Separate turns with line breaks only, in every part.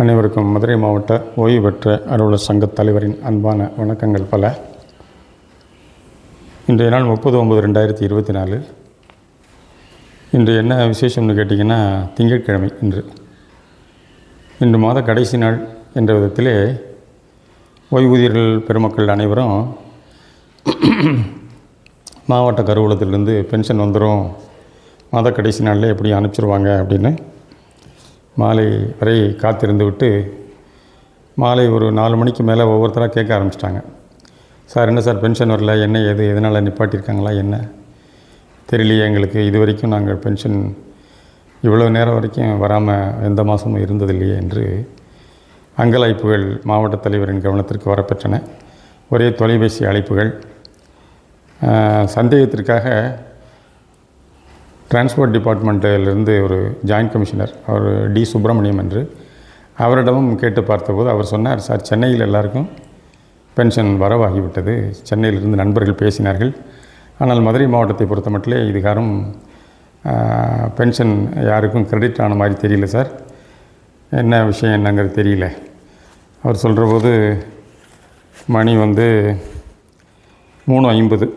அனைவருக்கும் மதுரை மாவட்ட ஓய்வு பெற்ற அலுவலர் சங்கத் தலைவரின் அன்பான வணக்கங்கள் பல. இன்றைய நாள் முப்பது ஒம்பது ரெண்டாயிரத்தி இருபத்தி நாலு. இன்று என்ன விசேஷம்னு கேட்டிங்கன்னா திங்கட்கிழமை இன்று. இன்று மாத கடைசி நாள் என்ற விதத்திலே ஓய்வூதியர்கள் பெருமக்கள் அனைவரும் மாவட்ட கருவூலத்திலிருந்து பென்ஷன் வந்துடும் மாத கடைசி நாளில் எப்படி அனுப்பிச்சிருவாங்க அப்படின்னு மாலை வரை காத்திருந்து விட்டு மாலை ஒரு நாலு மணிக்கு மேலே ஒவ்வொருத்தராக கேட்க ஆரம்பிச்சிட்டாங்க. சார் என்ன சார் பென்ஷன் வரல? என்ன எது எதனால் நிப்பாட்டியிருக்காங்களா? என்ன? தெரியலையே எங்களுக்கு. இது வரைக்கும் நாங்கள் பென்ஷன் இவ்வளோ நேரம் வரைக்கும் வராமல் எந்த மாதமும் இருந்ததில்லையே என்று அங்கலாய்ப்புகள் மாவட்ட தலைவரின் கவனத்திற்கு வரப்பெற்றன. ஒரே தொலைபேசி அழைப்புகள். சந்தேகத்திற்காக டிரான்ஸ்போர்ட் டிபார்ட்மெண்ட்டிலிருந்து ஒரு ஜாயின்ட் கமிஷனர் அவர் டி சுப்பிரமணியம் என்று. அவரிடமும் கேட்டு பார்த்தபோது அவர் சொன்னார் சார் சென்னையில் எல்லாருக்கும் பென்ஷன் வரவாகிவிட்டது. சென்னையிலிருந்து நண்பர்கள் பேசினார்கள். ஆனால் மதுரை மாவட்டத்தை பொறுத்த மட்டிலே இதுகாரும் பென்ஷன் யாருக்கும் கிரெடிட் ஆன மாதிரி தெரியல சார். என்ன விஷயம் என்னங்கிறது தெரியல. அவர் சொல்கிற போது மணி வந்து மூணு ஐம்பது.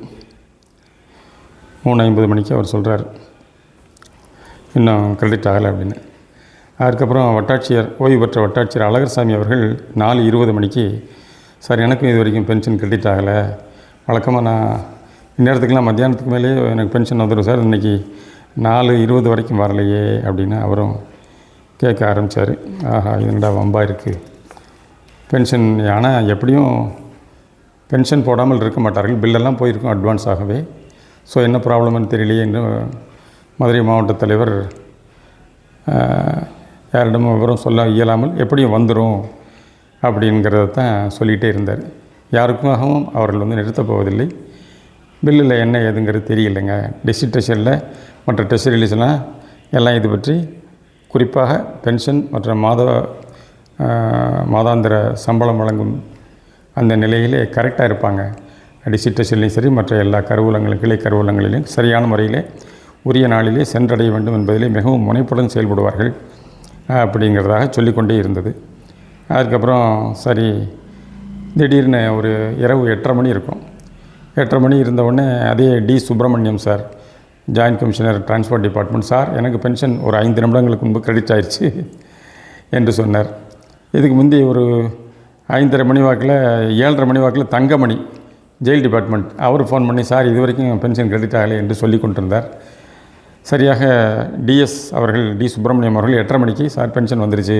மூணு ஐம்பது மணிக்கு அவர் சொல்கிறார் இன்னும் கிரெடிட் ஆகலை அப்படின்னு. அதுக்கப்புறம் வட்டாட்சியர் ஓய்வு பெற்ற வட்டாட்சியர் அழகர்சாமி அவர்கள் நாலு இருபது மணிக்கு சார் எனக்கும் இது வரைக்கும் பென்ஷன் கிரெடிட் ஆகலை வழக்கமாக நான் இந்நேரத்துக்குலாம் மத்தியானத்துக்கு மேலேயே எனக்கு பென்ஷன் வந்துடும் சார். இன்றைக்கி நாலு இருபது வரைக்கும் வரலையே அப்படின்னு அவரும் கேட்க ஆரம்பித்தார் ஆஹா இது என்னடா வம்பா இருக்குது பென்ஷன் ஆனால் எப்படியும் பென்ஷன் போடாமல் இருக்க மாட்டார்கள். பில்லெல்லாம் போயிருக்கும் அட்வான்ஸ் ஆகவே ஸோ என்ன ப்ராப்ளம்னு தெரியலையே என்று மதுரை மாவட்ட தலைவர் யாரிடமும் விவரம் சொல்ல இயலாமல் எப்படியும் வந்துடும் அப்படிங்கிறத தான் சொல்லிகிட்டே இருந்தார். யாருக்காகவும் அவர்கள் வந்து நிறுத்தப் போவதில்லை. பில்லில் என்ன ஏதுங்கிறது தெரியலைங்க. டிஸ்ட்ரிக்ட் ட்ரெஷரியில் மற்ற ட்ரெஷரிலிஸ்லாம் எல்லாம் இது பற்றி குறிப்பாக பென்ஷன் மற்ற மாத மாதாந்திர சம்பளம் வழங்கும் அந்த நிலையிலே கரெக்டாக இருப்பாங்க. டிஸ்ட்ரிக்ட் சரி மற்ற எல்லா கருவூலங்களும் கிளை கருவூலங்களிலும் சரியான முறையிலே உரிய நாளிலே சென்றடைய வேண்டும் என்பதிலே மிகவும் முனைப்புடன் செயல்படுவார்கள் அப்படிங்கிறதாக சொல்லிக்கொண்டே இருந்தது. அதுக்கப்புறம் சரி திடீர்னு ஒரு இரவு எட்டரை மணி இருக்கும். எட்டரை மணி இருந்த உடனே அதே T Subramaniam sir joint commissioner transport department sir எனக்கு பென்ஷன் ஒரு ஐந்து நிமிடங்களுக்கு முன்பு கிரெடிட் ஆயிடுச்சு என்று சொன்னார். இதுக்கு முந்தி ஒரு ஐந்தரை மணி வாக்கில் ஏழரை மணி வாக்கில் தங்கமணி ஜெயில் டிபார்ட்மெண்ட் அவர் ஃபோன் பண்ணி சார் இது வரைக்கும் பென்ஷன் கிரெடிட் ஆகலை என்று சொல்லி கொண்டிருந்தார் சரியாக டிஎஸ் அவர்கள் டி சுப்பிரமணியம் அவர்கள் எட்டரை மணிக்கு சார் பென்ஷன் வந்துருச்சு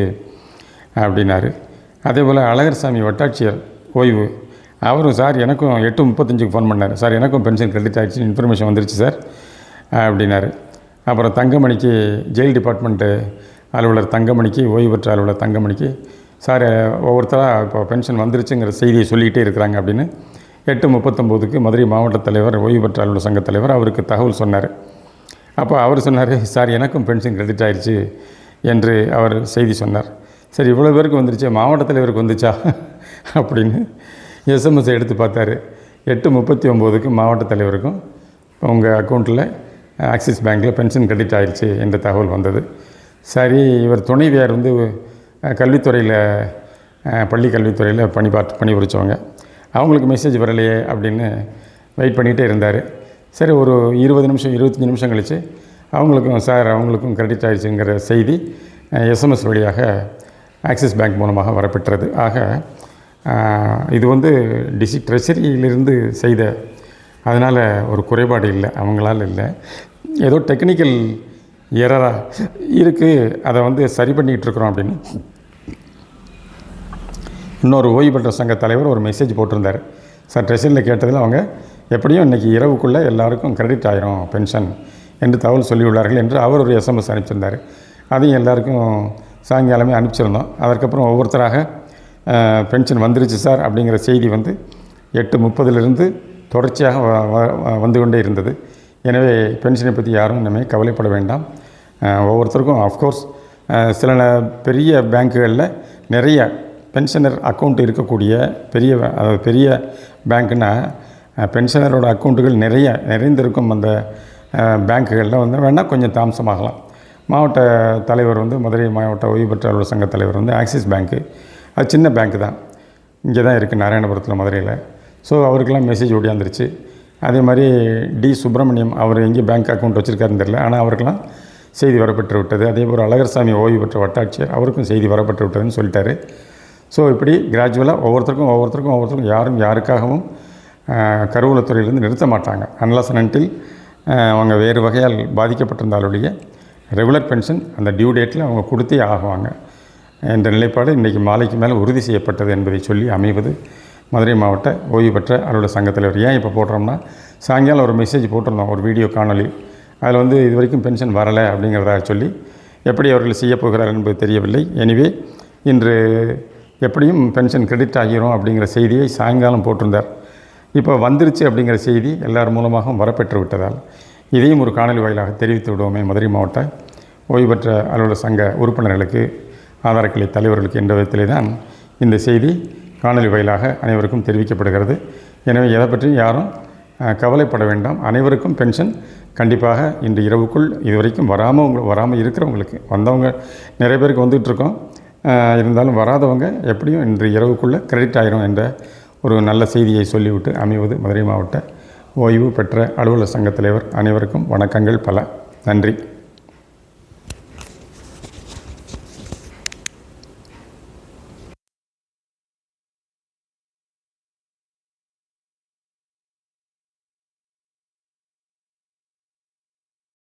அப்படின்னாரு. அதே போல் அழகர்சாமி வட்டாட்சியர் ஓய்வு. அவரும் சார் எனக்கும் எட்டு முப்பத்தஞ்சுக்கு ஃபோன் பண்ணார். சார் எனக்கும் பென்ஷன் கிரெடிட் ஆகிடுச்சு இன்ஃபர்மேஷன் வந்துருச்சு சார் அப்படின்னாரு. அப்புறம் தங்கமணிக்கு ஜெயில் டிபார்ட்மெண்ட்டு அலுவலர் தங்கமணிக்கு ஓய்வு பெற்ற அலுவலர் தங்கமணிக்கு சார் ஒவ்வொருத்தராக இப்போ பென்ஷன் வந்துருச்சுங்கிற செய்தியை சொல்லிக்கிட்டே இருக்கிறாங்க அப்படின்னு எட்டு முப்பத்தொம்போதுக்கு மதுரை மாவட்ட தலைவர் ஓய்வு பெற்ற அலுவலர் சங்க தலைவர் அவருக்கு தகவல் சொன்னார். அப்போ அவர் சொன்னார் சார் எனக்கும் பென்ஷன் கிரெடிட் ஆயிடுச்சு என்று அவர் செய்தி சொன்னார். சரி இவ்வளோ பேருக்கு வந்துருச்சு? மாவட்ட தலைவருக்கு வந்துச்சா? அப்படின்னு எஸ்எம்எஸ் எடுத்து பார்த்தாரு. எட்டு முப்பத்தி ஒம்போதுக்கு மாவட்ட தலைவருக்கும் உங்கள் அக்கௌண்ட்டில் ஆக்சிஸ் பேங்க்கில் பென்ஷன் கிரெடிட் ஆயிடுச்சு என்ற தகவல் வந்தது. சரி இவர் துணைவியார் வந்து கல்வித்துறையில் பள்ளி கல்வித்துறையில் பணி பார்த்து பணிபுரித்தவங்க அவங்களுக்கு மெசேஜ் வரலையே அப்படின்னு வெயிட் பண்ணிகிட்டே இருந்தார். சரி ஒரு இருபது நிமிஷம் இருபத்தஞ்சி நிமிஷம் கழித்து அவங்களுக்கும் சார் அவங்களுக்கும் கிரெடிட் ஆயிடுச்சுங்கிற செய்தி எஸ்எம்எஸ் வழியாக ஆக்சிஸ் பேங்க் மூலமாக வரப்பெற்றது. ஆக இது வந்து டிசி ட்ரெஷரியிலிருந்து செய்த அதனால் ஒரு குறைபாடு இல்லை அவங்களால இல்லை. ஏதோ டெக்னிக்கல் எரராக இருக்குது அதை வந்து சரி பண்ணிக்கிட்டு இருக்கிறோம் அப்படின்னு. இன்னொரு ஓய்வு பெற்ற சங்க தலைவர் ஒரு மெசேஜ் போட்டிருந்தார். சார் ட்ரெஷரியில் கேட்டதில் அவங்க எப்படியும் இன்றைக்கி இரவுக்குள்ளே எல்லாருக்கும் கிரெடிட் ஆயிரும் பென்ஷன் என்று தகவல் சொல்லியுள்ளார்கள் என்று அவர் ஒரு எஸ்எம்எஸ் அனுப்பிச்சிருந்தார். அதையும் எல்லாருக்கும் சாயங்காலமே அனுப்பிச்சிருந்தோம். அதற்கப்புறம் ஒவ்வொருத்தராக பென்ஷன் வந்துருச்சு சார் அப்படிங்கிற செய்தி வந்து எட்டு முப்பதிலிருந்து தொடர்ச்சியாக வ- வ- வந்து கொண்டே இருந்தது. எனவே பென்ஷனை பற்றி யாரும் இனிமேல் கவலைப்பட வேண்டாம். ஒவ்வொருத்தருக்கும் அஃப்கோர்ஸ் சில பெரிய பேங்க்குகளில் நிறைய பென்ஷனர் அக்கௌண்ட் இருக்கக்கூடிய பெரிய அதாவது பெரிய பேங்க்குன்னா பென்ஷனரோட அக்கௌண்ட்டுகள் நிறைய நிறைந்திருக்கும் அந்த பேங்க்குகளில் வந்து வேணால் கொஞ்சம் தாமசமாகலாம். மாவட்ட தலைவர் வந்து மதுரை மாவட்ட ஓய்வு பெற்ற சங்க தலைவர் வந்து ஆக்சிஸ் பேங்க்கு அது சின்ன பேங்க்கு தான். இங்கே தான் இருக்குது நாராயணபுரத்தில் மதுரையில். ஸோ அவருக்கெல்லாம் மெசேஜ் ஓடியாந்துருச்சு அதே மாதிரி டி சுப்பிரமணியம் அவர் எங்கே பேங்க் அக்கௌண்ட் வச்சுருக்காருன்னு தெரியல. ஆனால் அவருக்கெல்லாம் செய்தி வரப்பட்டு விட்டது. அதே போல் அழகர்சாமி ஓய்வு பெற்ற வட்டாட்சியர் அவருக்கும் செய்தி வரப்பட்டு விட்டதுன்னு சொல்லிட்டாரு. ஸோ இப்படி கிராஜுவலாக ஒவ்வொருத்தருக்கும் ஒவ்வொருத்தருக்கும் ஒவ்வொருத்தருக்கும் யாரும் யாருக்காகவும் கருவூலத்துறையிலேருந்து நிறுத்த மாட்டாங்க. அன்லஸ் அன்டில் அவங்க வேறு வகையால் பாதிக்கப்பட்டிருந்தாலுடைய ரெகுலர் பென்ஷன் அந்த டியூ டேட்டில் அவங்க கொடுத்தே ஆகுவாங்க. என்ற நிலைப்பாடு இன்றைக்கு மாலைக்கு மேலே உறுதி செய்யப்பட்டது என்பதை சொல்லி அமைவது மதுரை மாவட்ட ஓய்வு பெற்ற அலுவலர் சங்கத்தில் ஏன் இப்போ போடுறோம்னா சாயங்காலம் ஒரு மெசேஜ் போட்டிருந்தோம் ஒரு வீடியோ காணொலி அதில் வந்து இது வரைக்கும் பென்ஷன் வரலை அப்படிங்கிறதா சொல்லி எப்படி அவர்கள் செய்யப்போகிறார் என்பது தெரியவில்லை. எனிவே இன்று எப்படியும் பென்ஷன் கிரெடிட் ஆகிரும் அப்படிங்கிற செய்தியை சாயங்காலம் போட்டிருந்தார். இப்போ வந்துருச்சு அப்படிங்கிற செய்தி எல்லார் மூலமாகவும் வரப்பெற்று விட்டதால் இதையும் ஒரு காணொலி வாயிலாக தெரிவித்து விடுவோமே. மதுரை மாவட்ட ஓய்வு பெற்ற அலுவலர் சங்க உறுப்பினர்களுக்கு ஆதார கிளை தலைவர்களுக்கு என்ற விதத்திலே தான் இந்த செய்தி காணொலி வாயிலாக அனைவருக்கும் தெரிவிக்கப்படுகிறது. எனவே எதை பற்றியும் யாரும் கவலைப்பட வேண்டாம். அனைவருக்கும் பென்ஷன் கண்டிப்பாக இன்று இரவுக்குள் இதுவரைக்கும் வராமல் உங்களுக்கு வராமல் இருக்கிறவங்களுக்கு வந்தவங்க நிறைய பேருக்கு வந்துகிட்ருக்கோம் இருந்தாலும் வராதவங்க எப்படியும் இன்று இரவுக்குள்ளே கிரெடிட் ஆயிரும் என்ற ஒரு நல்ல செய்தியை சொல்லிவிட்டு அமைவது மதுரை மாவட்ட ஓய்வு பெற்ற அலுவலர் சங்கத் தலைவர் அனைவருக்கும் வணக்கங்கள் பல. நன்றி.